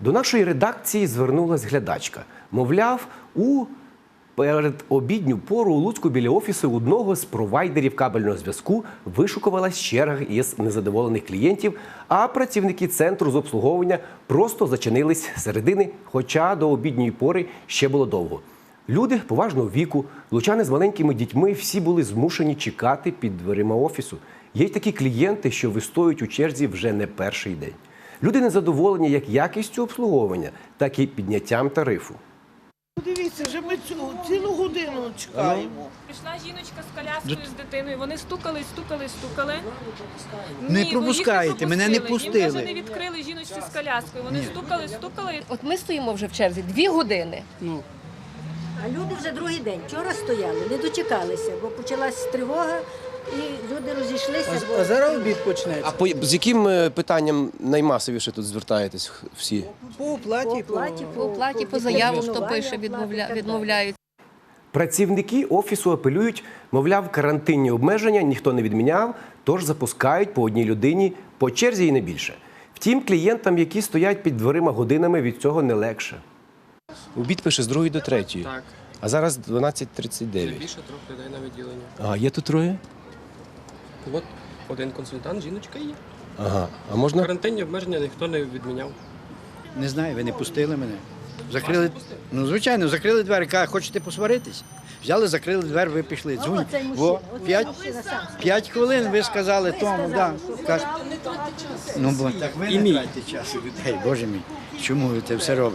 До нашої редакції звернулась глядачка. Мовляв, у передобідню пору у Луцьку біля офісу одного з провайдерів кабельного зв'язку вишукувалась черга із незадоволених клієнтів, а працівники центру з обслуговування просто зачинились середини, хоча до обідньої пори ще було довго. Люди поважного віку, лучани з маленькими дітьми всі були змушені чекати під дверима офісу. Є й такі клієнти, що вистоюють у черзі вже не перший день. Люди незадоволені як якістю обслуговування, так і підняттям тарифу. Подивіться, вже ми цю цілу годину чекаємо. Прийшла жіночка з коляскою з дитиною. Вони стукали, стукали, стукали. Не Ні, їх пропускаєте, мене не пустили. Їм навіть не відкрили жіночці з коляскою. Вони стукали, стукали. От ми стоїмо вже в черзі дві години. А люди вже другий день. Вчора стояли, не дочекалися, бо почалась тривога і люди розійшлися. бо- А зараз обід почнеться. А по з яким е, питанням наймасовіше тут звертаєтесь всі? По оплаті, по оплаті, По оплаті, по заяву, хто пише, відмовля... відмовляють. Працівники офісу апелюють, мовляв, карантинні обмеження ніхто не відміняв, тож запускають по одній людині по черзі і не більше. Втім, клієнтам, які стоять під дверима годинами, від цього не легше. Обід пише з 2 до 3. Так, А зараз це 12.39. більше трьох людей на відділенні. А, є тут троє? От один консультант, жіночка є. Ага. А можна? Карантинні обмеження ніхто не відміняв. Не знаю, ви не пустили мене. Закрили. Ну, звичайно, закрили двері. Кажуть, хочете посваритись? Взяли, закрили двері, ви пішли. Дзвонь. оцей Во, п'ять, мужчина сам. п'ять хвилин ви сказали тому, да. Каже, Ну, бо так ви І не мій. тратите час у людей, боже мій. Чому ви це все робите?